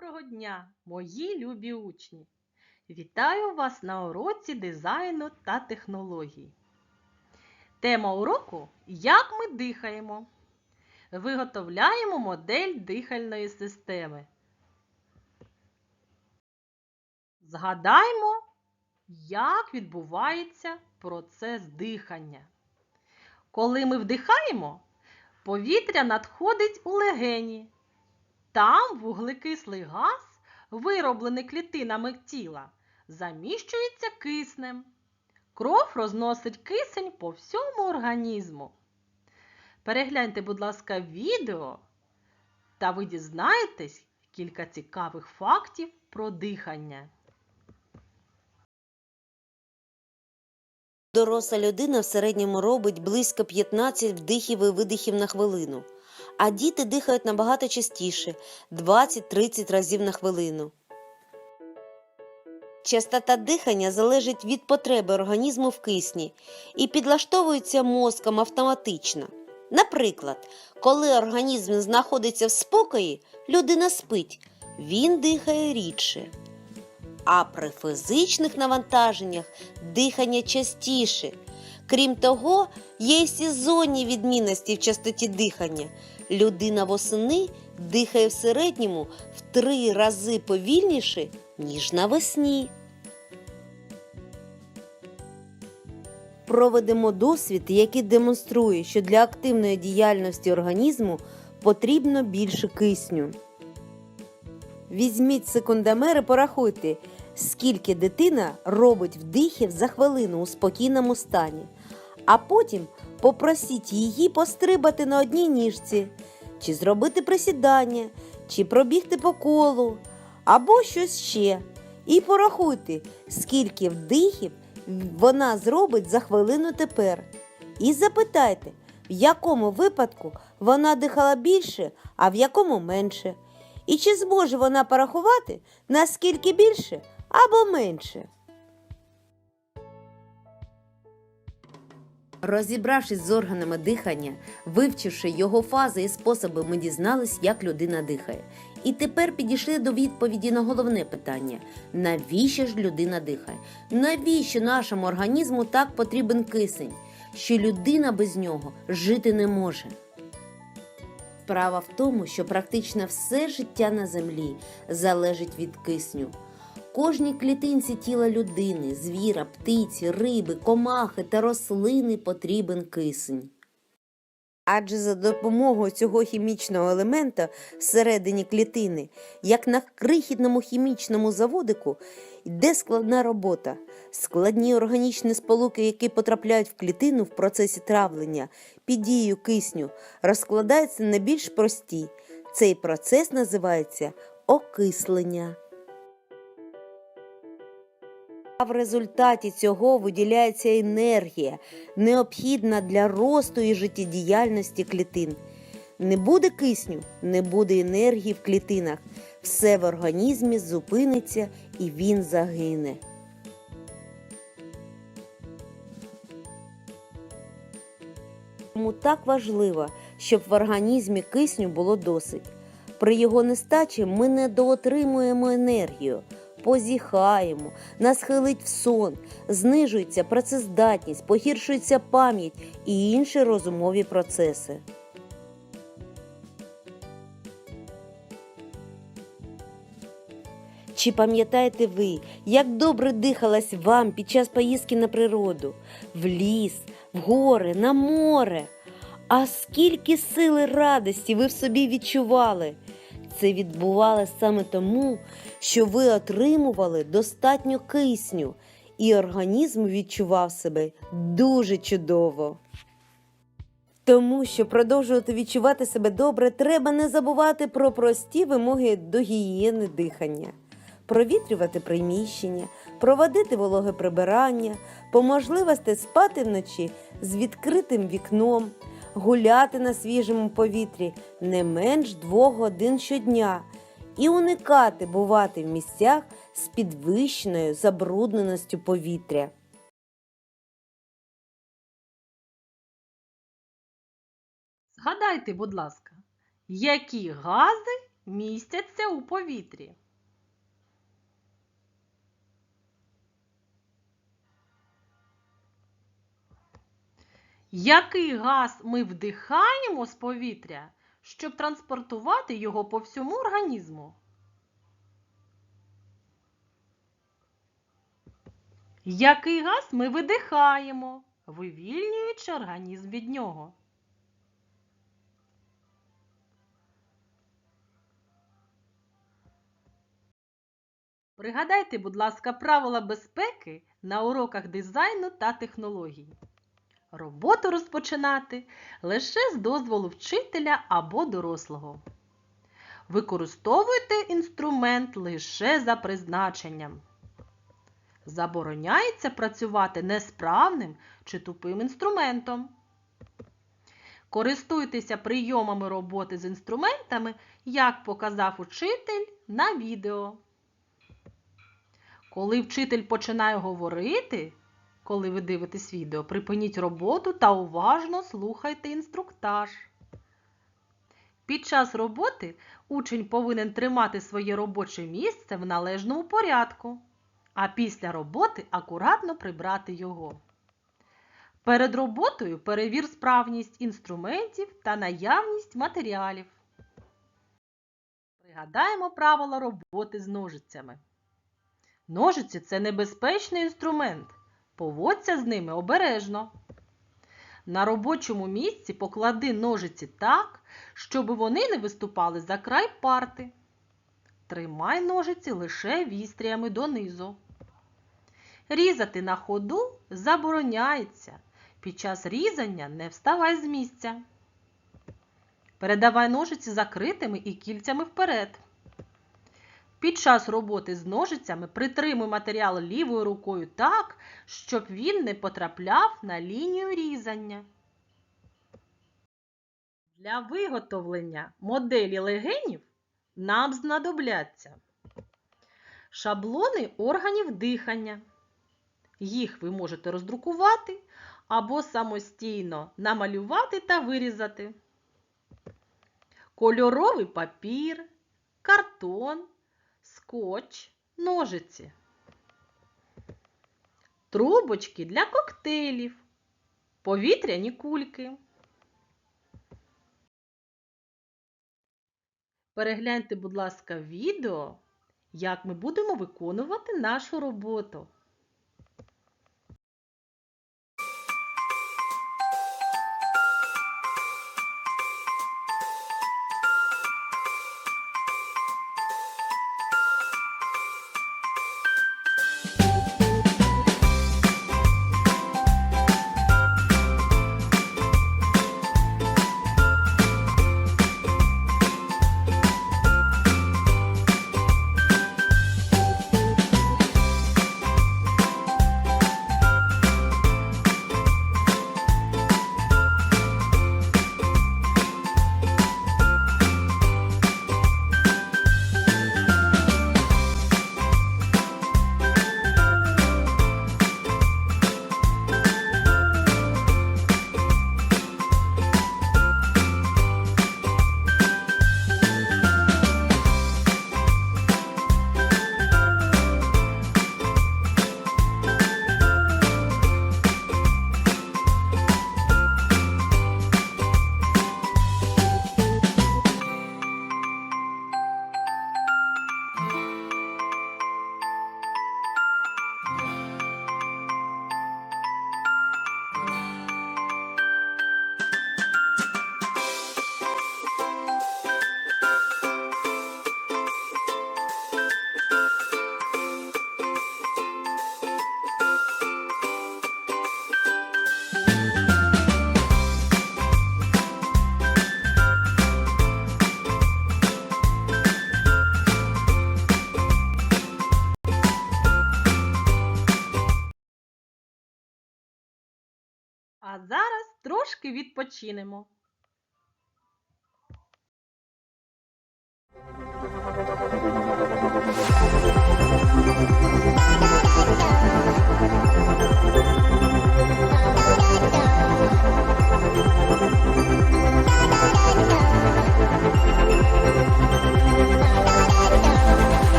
Доброго дня, мої любі учні! Вітаю вас на уроці дизайну та технологій. Тема уроку Як ми дихаємо. Виготовляємо модель дихальної системи. Згадаймо, як відбувається процес дихання. Коли ми вдихаємо, повітря надходить у легені. Там вуглекислий газ, вироблений клітинами тіла, заміщується киснем. Кров розносить кисень по всьому організму. Перегляньте, будь ласка, відео, та ви дізнаєтесь кілька цікавих фактів про дихання. Доросла людина в середньому робить близько 15 вдихів і видихів на хвилину, а діти дихають набагато частіше 20-30 разів на хвилину. Частота дихання залежить від потреби організму в кисні і підлаштовується мозком автоматично. Наприклад, коли організм знаходиться в спокої, людина спить, він дихає рідше. А при фізичних навантаженнях дихання частіше. Крім того, є й сезонні відмінності в частоті дихання. Людина восени дихає в середньому в три рази повільніше, ніж навесні. Проведемо досвід, який демонструє, що для активної діяльності організму потрібно більше кисню. Візьміть секундомер і порахуйте, скільки дитина робить вдихів за хвилину у спокійному стані, а потім попросіть її пострибати на одній ніжці, чи зробити присідання, чи пробігти по колу, або щось ще. І порахуйте, скільки вдихів вона зробить за хвилину тепер. І запитайте, в якому випадку вона дихала більше, а в якому менше. І чи зможе вона порахувати наскільки більше або менше? Розібравшись з органами дихання, вивчивши його фази і способи, ми дізнались, як людина дихає. І тепер підійшли до відповіді на головне питання: навіщо ж людина дихає? Навіщо нашому організму так потрібен кисень, що людина без нього жити не може? Справа в тому, що практично все життя на землі залежить від кисню. Кожній клітинці тіла людини, звіра, птиці, риби, комахи та рослини потрібен кисень. Адже за допомогою цього хімічного елемента всередині клітини, як на крихітному хімічному заводику, йде складна робота. Складні органічні сполуки, які потрапляють в клітину в процесі травлення під дією кисню, розкладаються на більш прості. Цей процес називається окислення. А в результаті цього виділяється енергія, необхідна для росту і життєдіяльності клітин. Не буде кисню, не буде енергії в клітинах. Все в організмі зупиниться і він загине. Тому так важливо, щоб в організмі кисню було досить. При його нестачі ми недоотримуємо енергію, позіхаємо, нас хилить в сон, знижується працездатність, погіршується пам'ять і інші розумові процеси. Чи пам'ятаєте ви, як добре дихалось вам під час поїздки на природу, в ліс, в гори, на море? А скільки сили радості ви в собі відчували? Це відбувалося саме тому, що ви отримували достатньо кисню, і організм відчував себе дуже чудово. Тому що продовжувати відчувати себе добре, треба не забувати про прості вимоги до гігієни дихання. Провітрювати приміщення, проводити вологе прибирання, по можливості спати вночі з відкритим вікном, гуляти на свіжому повітрі не менш двох годин щодня і уникати бувати в місцях з підвищеною забрудненістю повітря. Згадайте, будь ласка, які гази містяться у повітрі? Який газ ми вдихаємо з повітря, щоб транспортувати його по всьому організму? Який газ ми видихаємо, вивільнюючи організм від нього? Пригадайте, будь ласка, правила безпеки на уроках дизайну та технологій. Роботу розпочинати лише з дозволу вчителя або дорослого. Використовуйте інструмент лише за призначенням. Забороняється працювати несправним чи тупим інструментом. Користуйтеся прийомами роботи з інструментами, як показав учитель на відео. Коли вчитель починає говорити, коли ви дивитесь відео, припиніть роботу та уважно слухайте інструктаж. Під час роботи учень повинен тримати своє робоче місце в належному порядку, а після роботи акуратно прибрати його. Перед роботою перевір справність інструментів та наявність матеріалів. Пригадаємо правила роботи з ножицями. Ножиці це небезпечний інструмент. Поводься з ними обережно. На робочому місці поклади ножиці так, щоб вони не виступали за край парти. Тримай ножиці лише вістрями донизу. Різати на ходу забороняється. Під час різання не вставай з місця. Передавай ножиці закритими і кільцями вперед. Під час роботи з ножицями притримуй матеріал лівою рукою так, щоб він не потрапляв на лінію різання. Для виготовлення моделі легенів нам знадобляться шаблони органів дихання. Їх ви можете роздрукувати або самостійно намалювати та вирізати. Кольоровий папір, картон, скотч, ножиці. Трубочки для коктейлів, повітряні кульки. Перегляньте, будь ласка, відео, як ми будемо виконувати нашу роботу. А зараз трошки відпочинемо.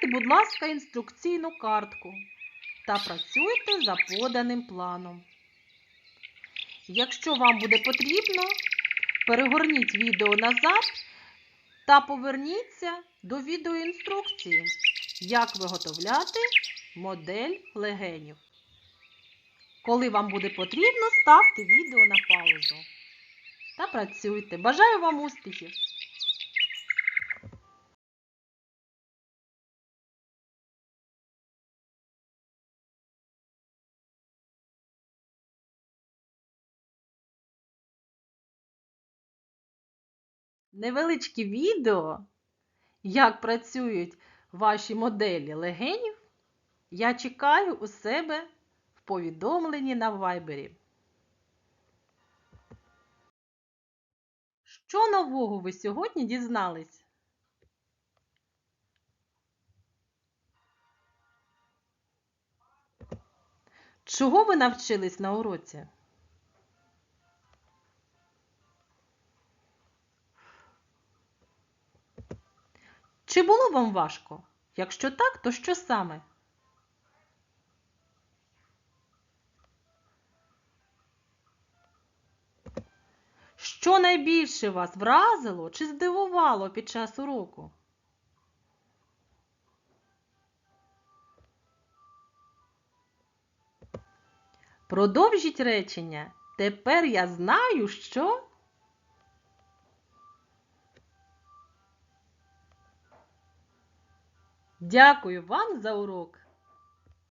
Перегляньте, будь ласка, інструкційну картку та працюйте за поданим планом. Якщо вам буде потрібно, перегорніть відео назад та поверніться до відеоінструкції, як виготовляти модель легенів. Коли вам буде потрібно, ставте відео на паузу та працюйте. Бажаю вам успіхів! Невеличке відео, як працюють ваші моделі легенів, я чекаю у себе в повідомленні на вайбері. Що нового ви сьогодні дізнались? Чого ви навчились на уроці? Чи було вам важко? Якщо так, то що саме? Що найбільше вас вразило чи здивувало під час уроку? Продовжіть речення. Тепер я знаю, що. Дякую вам за урок.